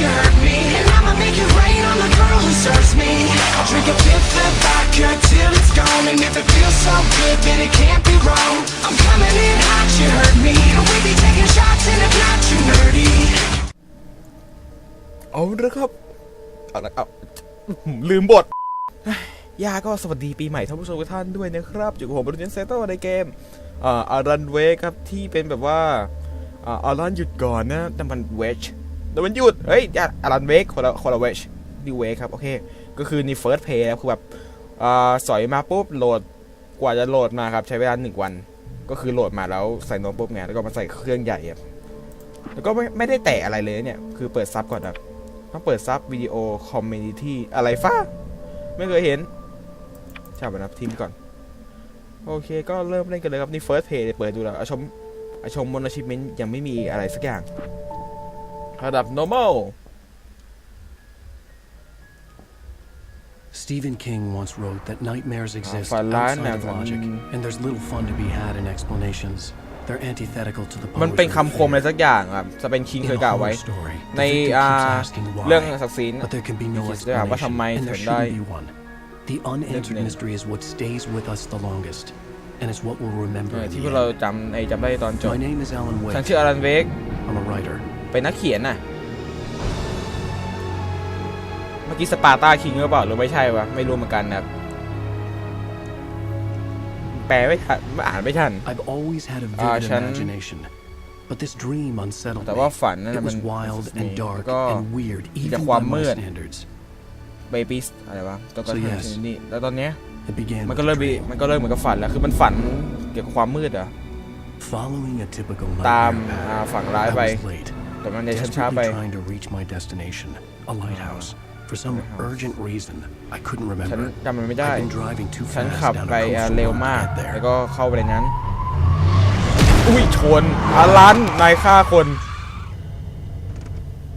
you hurt me And I'ma make it rain on the girl who serves me I'll drink a fifth of vodka till it's gone And if it feels so good, then it can't be wrong I'm coming in hot, you hurt me And we be taking shots and if not too nerdy เอาละครับ เอาละเอาลืมบทย่าก็สวัสดีปีใหม่ท่านผู้ชมทุกท่านด้วยนะครับอยู่กับผมบรูเนนเซโตในเกมอารันเวครับที่เป็นแบบว่าอารันหยุดก่อนนะแต่มันเวช แต่มันหยุด เฮ้ยอาอารันเวกคนละคนละเวชดีเวกครับ โอเค ก็คือนี่เฟิร์สเพย์แล้วคือแบบอ่าสอยมาปุ๊บโหลดกว่าจะโหลดมาครับ ใช้เวลาหนึ่งวัน ก็คือโหลดมาแล้วใส่น้ตปุ๊บไงแล้วก็มาใส่เครื่องใหญ่ครับแล้วก็ไม่ไม่ได้แตะอะไรเลยเนี่ย คือเปิดซับก่อนครับต้องเปิดซับวิดีโอคอมเมูนิตี้อะไรฟ้า ไม่เคยเห็นใช่ป่ะนะทีมก่อน โอเค ก็เริ่มเล่นกันเลยครับ นี่เฟิร์สเพย์เปิดดูแล้วอาชมอาชมบนอชิเมนยังไม่มีอะไรสักอย่าง ระดับ normal Stephen King once wrote that nightmares exist Falan outside of na- logic, mm. and there's little fun to be had in explanations. They're antithetical to the มันเป็น poetry of คำคมอะไร fear. สักอย่างครับจะเป็นคิง In เคย a กล่าวไว้ horror story, the ใน victim อ่า keeps asking เรื่อง why, ศักดิ์ศรี but there can be no คิดจะถามว่าทำไม explanation, and ถึ there งได้ shouldn't be one. The unanswered Listening. mystery is what stays with us the longest, and it's what we'll เอ remember อ in ที่พ the วกเรา end. จำไอ้จำได้ตอนจบ My name is Alan ฉัน Wake. ชื่ออารันเวก I'm a writer. เป็นนักเขียนน่ะ เมื่อกี้สปาร์ตาคิงหรือเปล่าหรือไม่ใช่วะไม่รู้เหมือนกันนะครับแปลไม่ทันอ่านไม่ทัน I've always had a Ah, vivid ฉัน imagination, but this dream unsettled แต่ me. ว่าฝันนั่น It นะมั was น wild นี่ and dark แล้วก็ and weird, มีแต่ even ความ by my มืด standards. เบบี้อะไรวะตัวกระ So ทั่ง yes นี่แล้วตอนเนี้ย It began มัน with ก็ a เริ่มมี dream. มันก็เริ่มเหมือนกับฝันแล้วคือมันฝันเกี่ยวกับความมืดเหรอ Following a typical ตาม nightmare อ่า pattern, ฝั่งร้าย I ไป was late, แต่มันจะช้าๆไป desperately trying to reach my destination, a lighthouse. For some urgent reason, I couldn't ฉัน remember. จำมันไม่ได้ I'd been driving too ฉัน fast ขับ down ไป a อ่า coastal เร็ว road to มาก get แล้ว there. ก็เข้าไปในนั้น อุ้ยชนอารันนายฆ่าคน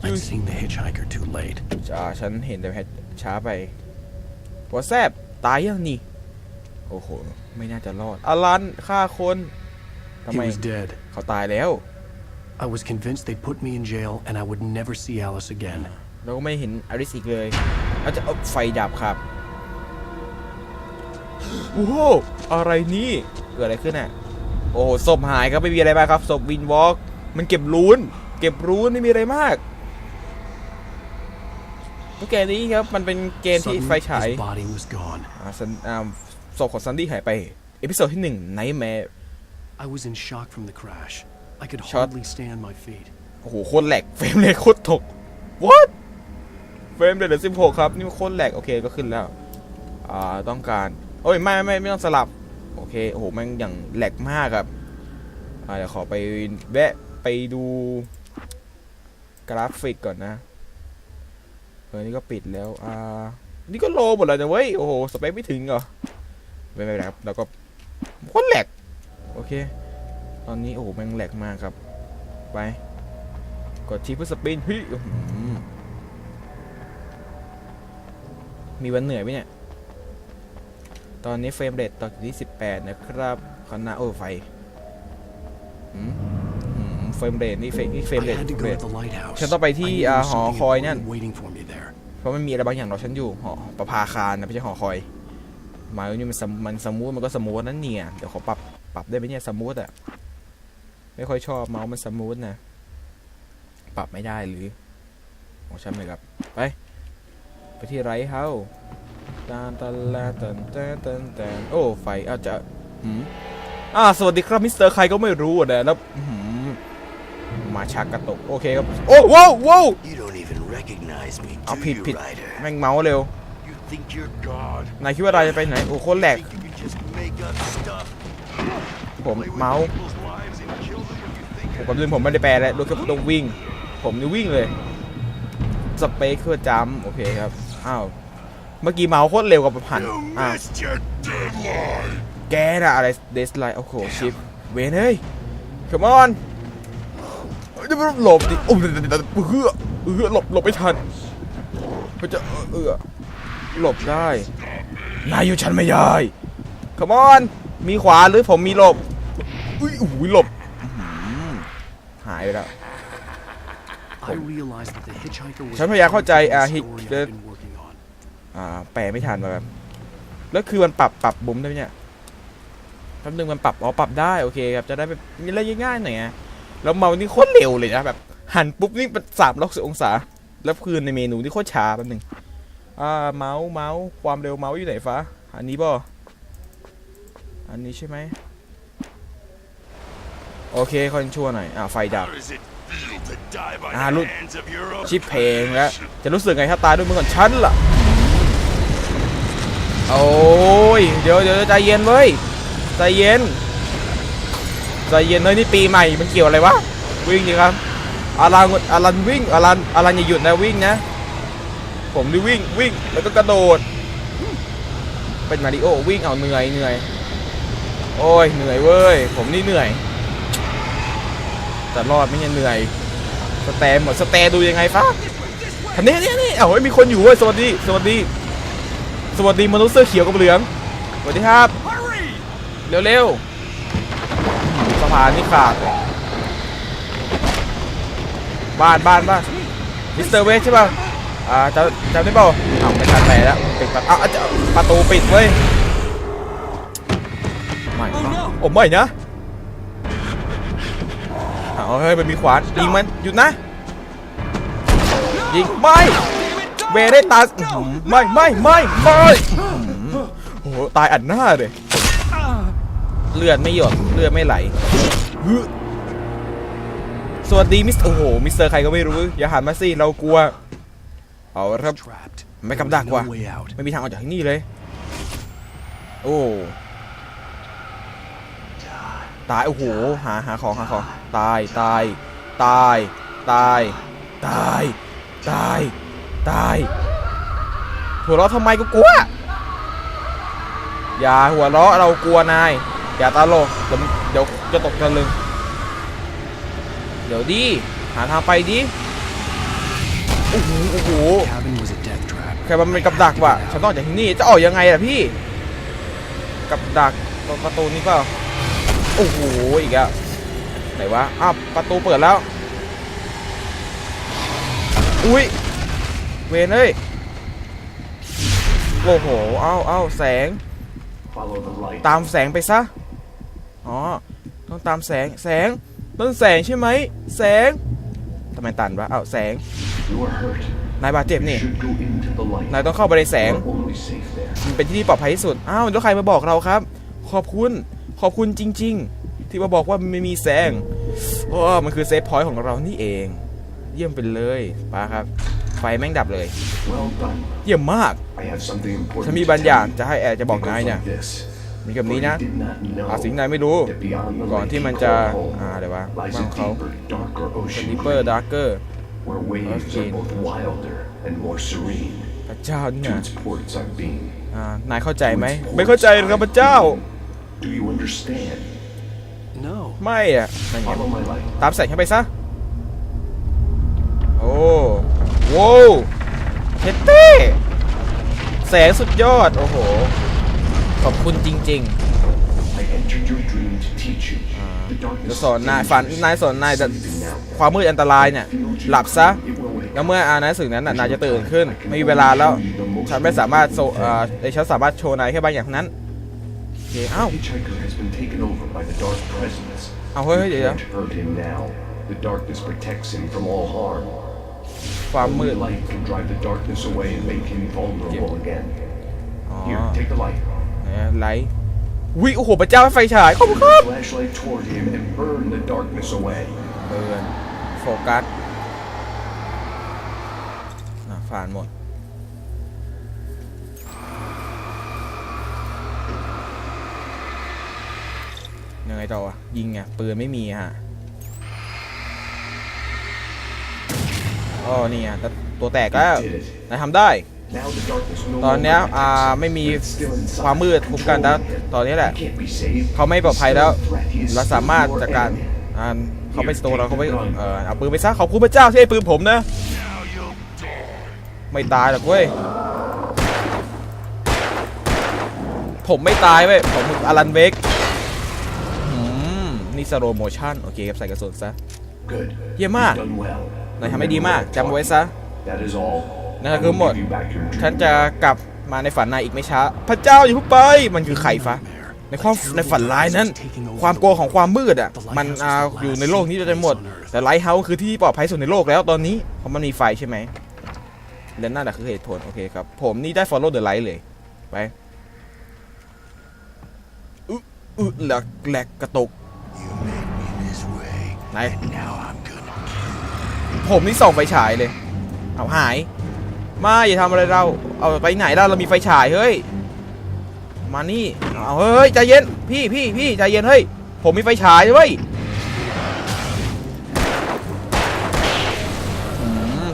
I'd seen the hitchhiker too late. อ่าฉันเห็นแต่แพทช้าไปหัวแซบตายยังนี่ โอ้โห ไม่น่าจะรอดอารันฆ่าคนทำ He ไม was dead. เขาตายแล้ว I was convinced they'd put me in jail and I would never see Alice again. เราก็ไม่เห็นอริสอีกเลยแล้วจะเอาไฟดับครับโอ้โหอะไรนี่เกิดอะไรขึ้นอะโอ้โหศพหายครับไม่มีอะไรมากครับศพวินวอล์กมันเก็บรูนเก็บรูนไม่มีอะไรมากก็เกมนี้ครับมันเป็นเกมที่ Suddenly, ไฟฉาย his body was gone. อ่าซันอ่าศพของซันดี้หายไปเอพิโซดที่หนึ่งไนท์แมร์ I was in shock from the crash. I could Shot. hardly stay on my feet. โอ้โหโคตรแหลกเฟรมเลยโคตรตก what เฟรมเลยเหลือสิบหกครับ นี่มันโคตรแหลกโอเคก็ขึ้นแล้ว อ่าต้องการโอ้ยไม่ไม่ไม่ไม่ต้องสลับ โอเคโอ้โหแม่งอย่างแหลกมากครับอ่าเดี๋ยวขอไปแวะไปดูกราฟิกก่อนนะเออนี่ก็ปิดแล้วอ่านี่ก็โลหมดแล้วนะเว้ยโอ้โหสเปคไม่ถึงเหรอไม่เป็นไรครับแล้วก็โคตรแหลกโอเค ตอนนี้โอ้โหแม่งแหลกมากครับ ไป กดทีเพื่อสปินเฮ้ยอื้อหือมีวันเหนื่อยไหมเนี่ย ตอนนี้เฟรมเรทตกอยู่ที่ 18 นะครับขางหนาโอ้ไฟอืมอืมเฟรมเรทนี่เฟรมนี่เฟรม I เรท had to เฟร go ม to the lighthouse. ฉันต้องไปที่ I knew อ่า there was หอ something คอยนั่น important waiting for me there. เพราะมันมีอะไรบางอย่างรอฉันอยู่หอประภาคารนะไม่ใช่หอคอยหมายว่านี่มันสมมันสมูทมันก็สมูทนั่นเนี่ย เดี๋ยวขอปรับ ปรับได้ไหมเนี่ยสมูทอะ ไม่ค่อยชอบเมาส์มันสมูทนะ ปรับไม่ได้หรือโอ้ใช่ไหมครับ ไป ไปที่ไรเฮาตันตันลาตันตันตันตันโอ้ ไฟอาจจะหืมอ่า สวัสดีครับ มิสเตอร์ใครก็ไม่รู้อะนะแล้วหืมมาชักกระตก โอเคครับ โอ้ว้าวว้าว You don't even recognize me, เอา do ผิด you, ผิด Ryder? แม่งเมาส์เร็ว You think you're God? นายคิดว่าเราจะไปไหน โอ้โคตรแหลก Think you can just make up stuff? ผม Play with เมาส์ ผมกับลืมผมไม่ได้แปลแล้วดูแค่ต้องวิ่ง ผมนี่วิ่งเลย สเปคเคือจัมป์โอเคครับ อ้าว เมื่อกี้เมาส์โคตรเร็วกว่าผ่าน You อ้าว แกน่ะอะไรเดสไลโอ้โหชิป เวนเฮ้ย come on จะหลบดิโอ้ยเฮือเฮือหลบหลบไม่ทันเขาจะเออหลบได้ นายอยู่ฉันไม่ได้ come on มีขวาหรือผมมีหลบ อุ้ยอุ้ยหลบ หือหายไปแล้ว I realized that the hitchhiker was ฉันพยายามเข้าใจ part of อ่า the ฮิ story เอ่อ I've been working on. อ่าแปลไม่ทันมาแบบแล้วคือมันปรับปรับบุ้มได้ไหมเนี่ยแป๊บนึงมันปรับอ๋อปรับได้โอเคครับจะได้แบบมีอะไรง่ายๆหน่อยไงแล้วเมาส์นี่โคตรเร็วเลยนะแบบหันปุ๊บนี่เป็นสามร้อยองศา แล้วคือในเมนูนี่โคตรช้าแป๊บนึงอ่าเมาส์เมาส์ความเร็วเมาส์อยู่ไหนฟ้าอันนี้บ่อันนี้ใช่ไหม โอเคคอนชั่วหน่อย อ่าไฟดับ How does it feel to die by Ah, the look. hands of your own ชิปเพลงแล้ว จะรู้สึกไงถ้าตายด้วยมือของฉันล่ะ โอ้ย เดี๋ยวเดี๋ยวใจเย็นเว้ย ใจเย็น ใจเย็นเลยนี่ปีใหม่ มันเกี่ยวอะไรวะ วิ่งดิครับอารันอารันวิ่งอารันอารันอย่าหยุดนะวิ่งนะ ผมนี่วิ่งวิ่งแล้วก็กระโดด เป็นมาริโอวิ่งเอาเหนื่อยเหนื่อย โอ้ยเหนื่อยเว้ย ผมนี่เหนื่อย แต่รอดไม่ใช่เหนื่อย สแตมหมดสแตดูยังไงฟ้าทันนี้นี่นี่เอ้ามีคนอยู่เว้ยสวัสดีสวัสดี สวัสดีมนุษย์เสื้อเขียวกับเหลืองสวัสดีครับเร็วเร็วๆสะพานนี่ขาดบ้านบ้านบ้านมิสเตอร์เวสใช่ป่ะอ่าจำจำได้เปล่าอ้าวไม่ทันแปลแล้วปิดประอ้าวประตูปิดเว้ยไม่โอ้ไม่นะ อ้าวเฮ้ยมันมีขวานยิงมันหยุดนะ ยิงไม่เวได้ตาอื้อหือไม่ไม่ไม่ไม่อื้อหือโอ้โหตายอัดหน้าเลยเลือดไม่หยดเลือดไม่ไหลฮึสวัสดีมิสโอ้โหมิสเตอร์ใครก็ไม่รู้อย่าหันมาสิเรากลัวเอาละครับ Trapped. ไม่กำดัก No ว่ะ way out. ไม่มีทางออกจากที่นี่เลย โอ้ ตาย โอ้โห หาหาของหาของ ตายตาย ตาย ตาย ตาย ตาย ตายหัวเราะทำไมก็กลัว อย่าหัวเราะเรากลัวนาย อย่าตาโลกเดี๋ยวเดี๋ยวจะตกตะลึง เดี๋ยวดิหาทางไปดิ โอ้โห โอ้โห แค่มันเป็นกับดักว่ะ ฉันต้องจากที่นี่ จะออกยังไงล่ะพี่ กับดักตรงประตูนี้เปล่า โอ้โหอีกอะไหนวะอ้าวประตูเปิดแล้ว อุ้ยเวนเอ้ยโอ้โหเอ้าเอ้าแสง Follow the light. ตามแสงไปซะอ๋อต้องตามแสงแสงต้นแสงใช่ไหมแสงทำไมตันวะเอ้าแสง You are hurt. นายบาดเจ็บนี่ Should go into the light. นายต้องเข้าไปในแสง You are only safe there. มันเป็นที่ที่ปลอดภัยที่สุดอ้าวแล้วใครมาบอกเราครับ ขอบคุณ ขอบคุณจริง ๆ ที่มาบอกว่ามันไม่มีแสงโอ้มันคือเซฟพอยต์ของเรานี่เอง เยี่ยมไปเลยป้าครับ ไฟแม่งดับเลย Well done. เยี่ยมมาก I have something important ฉันมี to บางอย่าง tell จะให้แอร์จะ you. บอก It นาย goes เนี่ย like this. มีกับนี้ For นะ you did not know อาสิ่งนายไม่รู้ that beyond the ก่อน lake ที่ you มันจะ call home อ่าอะไรวะ lies บ้าน a ของเขา deeper, darker ocean ดิปเปอร์ beyond, ดาร์เกอร์ where waves Okay. are both wilder and more serene. พระเจ้า To เนี่ย its ports I've been. อ่านายเข้าใจไหม ไม่เข้าใจหรอกครับพระเจ้า Do you understand? No. ไม่อะนั่นไง Follow my light. ตามแสงเข้าไปซะ โอ้โว้วเฮตเต้แสงสุดยอด โอ้โห ขอบคุณจริง I entered your dream to teach you. The ๆ darkness จะสอนนาย ฝัน นายสอนนายแต่ sleeping now. ความมืดอันตรายเนี่ย หลับซะ It will wake แล้วเมื่ออานายสึกนั้นน่ะนายจะตื่นขึ้น ไม่มีเวลาแล้ว ฉันไม่สามารถโซเอ่อเอ้ยฉันสามารถโชว์นายแค่บางอย่างเท่านั้น โอเค เอ้า Hitchhiker has been taken over by the dark presence. เอาเฮ้ยเฮ้ย You เดี๋ยว can't hurt him now. The darkness protects him from all harm. ความมื Only ด light can drive the darkness away and make him vulnerable again. อ๋อ Here, take the light. เนี่ยไลท์วิโอ้โหพระเจ้าให้ไฟฉาย ขอบคุณครับ Flashlight toward him and burn the darkness away. เบิร์นโฟกัสอ่ะผ่านหมด ยังไงต่อวะยิงไงปืนไม่มีฮะอ๋อนี่ไงตัวแตกแล้วนายทำได้ ตอนนี้อ่าไม่มีความมืดคุ้มกันแล้วตอนนี้แหละ เขาไม่ปลอดภัยแล้ว เราสามารถจัดการอ่าเขาไปสโตร์เราเขาไปเอ่อเอาปืนไปซะขอบคุณพระเจ้าที่ให้ปืนผมนะ ไม่ตายหรอกเว้ยผมไม่ตายเว้ยผมออลันเวก นี่สโลโมชั่นโอเคครับใส่กระสุนซะ Good. Yeah, You've man. done well. นายทำให้ดีมากจำไว้ซะ That is all. นั่น I ก็คือ will หมด give you back your ฉัน dream. จะกลับมาในฝันนายอีกไม่ช้า พระเจ้าอย่าเพิ่งไป มันคือใครฟะในความในฝันร้ายนั้น ความกลัวของความมืดอะ มันอ่าอยู่ในโลกนี้จะหมด แต่ไลท์เฮาส์คือที่ปลอดภัยสุดในโลกแล้วตอนนี้ เพราะมันมีไฟใช่ไหม และนั่นแหละคือเหตุผล โอเคครับ ผมนี่ได้ follow the light เลย ไปอึอึแหลกแหลกกระตุก This way. ไหน Now I'm gonna ผมนี่ส่องไฟฉายเลย เอาหาย มาอย่าทำอะไรเรา เอาไปไหนเราเรามีไฟฉายเฮ้ย มานี่ เอาเฮ้ยใจเย็น พี่พี่พี่ใจเย็นเฮ้ย ผมมีไฟฉายเว้ย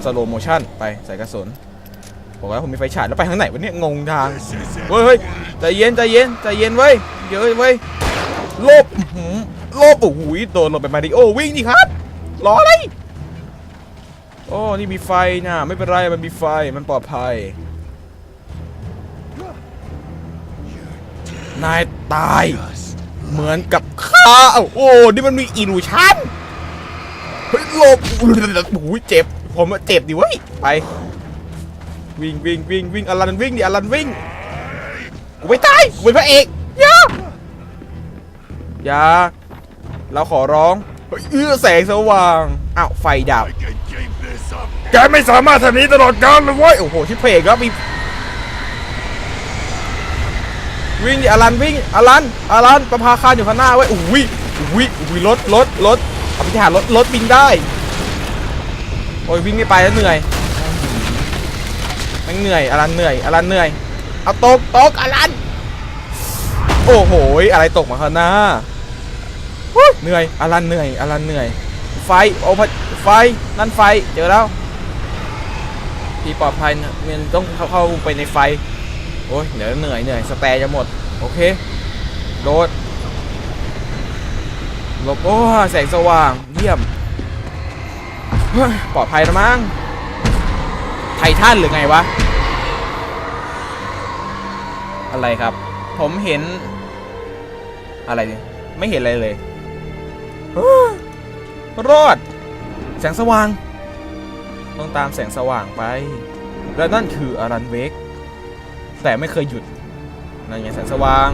สโลโมชั่นไปใส่กระสุนบอกแล้วผมมีไฟฉายแล้วไปทางไหนวะเนี่ยงงทางเฮ้ยเฮ้ยใจเย็นใจเย็นใจเย็นเว้ยเดี๋ยวเว้ยโลบอื้อหือโลบโอ้โหโดนลงไปมาริโอวิ่งดิครับรออะไรโอ้นี่มีไฟนะไม่เป็นไรมันมีไฟมันปลอดภัย นายตาย เหมือนกับข้าโอ้นี่มันมีอิลูชันเฮ้ยโลบโอ้โหเจ็บ ผมเจ็บดิเว้ยไปวิ่งวิ่งวิ่งวิ่งอลันวิ่งดิอลันวิ่งกูไม่ตายกูเป็นพระเอกอย่าอย่า เราขอร้องเอื้อแสงสว่างอ้าวไฟดับแกไม่สามารถทำนี้ตลอดกาลเลยเว้ยโอ้โหที่เพลงแล้วมีวิ่งดิอลันวิ่งอลันอลันประภาคารอยู่ข้างหน้าเว้ยอุ้ยอุ้ยอุ้ยรถรถรถอาไปที่หารถรถบินได้โอ้ยวิ่งไม่ไปแล้วเหนื่อยมันเหนื่อยอลันเหนื่อยอลันเหนื่อยเอาตกตกอลันโอ้โหอะไรตกมาข้างหน้า เหนื่อยอลันเหนื่อยอลันเหนื่อย ไฟโอ้พไฟนั่นไฟเจอแล้วพี่ปลอดภัยนะมันต้องเข้าเข้าไปในไฟ โอ้ยเดี๋ยวเหนื่อยเหนื่อยสแตร์จะหมด โอเคโดดหลบโอ้แสงสว่างเยี่ยมปลอดภัยแล้วมั้งไททันหรือไงวะ อะไรครับ ผมเห็น อะไรเนี่ยไม่เห็นอะไรเลย รอด แสงสว่าง ต้องตามแสงสว่างไป และนั่นคืออารันเวก แต่ไม่เคยหยุด นั่นไงแสงสว่าง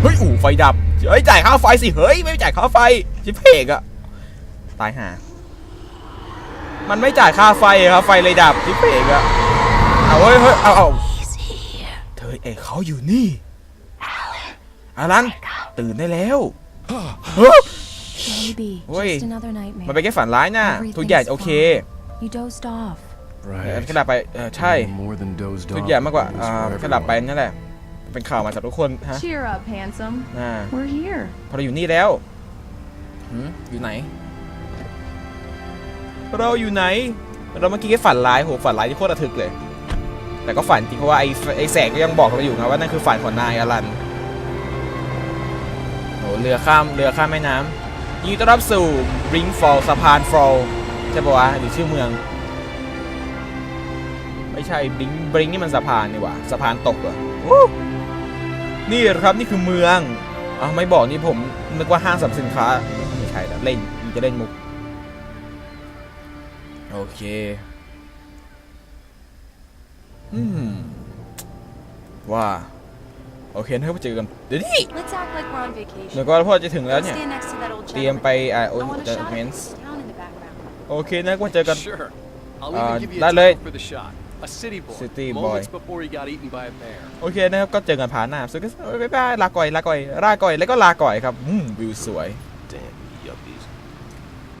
เฮ้ย อู่ไฟดับ เฮ้ย จ่ายค่าไฟสิ เฮ้ย ไม่จ่ายค่าไฟ ชิเพกอะตายห่า มันไม่จ่ายค่าไฟครับ ไฟเลยดับที่เพกอะเอาเฮ้ยเฮ้ยเอาเอาเธอเอกเขาอยู่นี่อารันตื่นได้แล้ว เฮ้ย Maybe. Oi. Just another nightmare. มันเป็นแค่ฝันร้ายนะทุกอย่างโอเค You dozed off. เออ Right. แค่หลับไปเออใช่ More than dozed ทุก off. อย่างมากกว่า was อ่า for แค่หลับไป everyone. นั่นแหละ เป็นข่าวมาจากทุกคนฮะ Cheer up, handsome. อ่า We're here. พอเราอยู่นี่แล้วหืมอยู่ไหน เราอยู่ไหน เราเมื่อกี้แค่ฝันร้ายโหฝันร้ายที่โคตรระทึกเลย แต่ก็ฝันจริงเพราะว่าไอ้ไอ้แสงก็ยังบอกเราอยู่นะว่านั่นคือฝันของนายอลันโห เรือข้ามเรือข้ามแม่น้ำยินดีต้อนรับสู่บริงฟอลสะพานฟอลใช่ปะวะหรือชื่อเมือง ไม่ใช่บริงบริงนี่มันสะพานนี่หว่าสะพานตกเหรอนี่ครับนี่คือเมืองอะไม่บอกนี่ผมนึกว่าห้างสรรพสินค้าไม่ใช่แต่เล่นจะเล่นมุกโอเคอืมว่า โอเคนะครับเจอกันเดี๋ยวนี้ Let's act like we're on vacation. เดี๋ยวก็พ่อจะถึงแล้ว Let's เนี่ย stand next to that old เตรียมไป gentleman. อ่าโอ้ I want a จะ shot เมน of this town in the background. โอเคนะก็เจอกัน Sure. I'll Uh, even give you a dale. title for the shot. A city boy. City boy. Moments before he got eaten by a bear. โอเคนะครับก็เจอกันผ่านหน้าสุดก็บ๊ายบายลาก่อยลาก่อยลาก่อยแล้วก็ลาก่อยครับอืมวิวสวย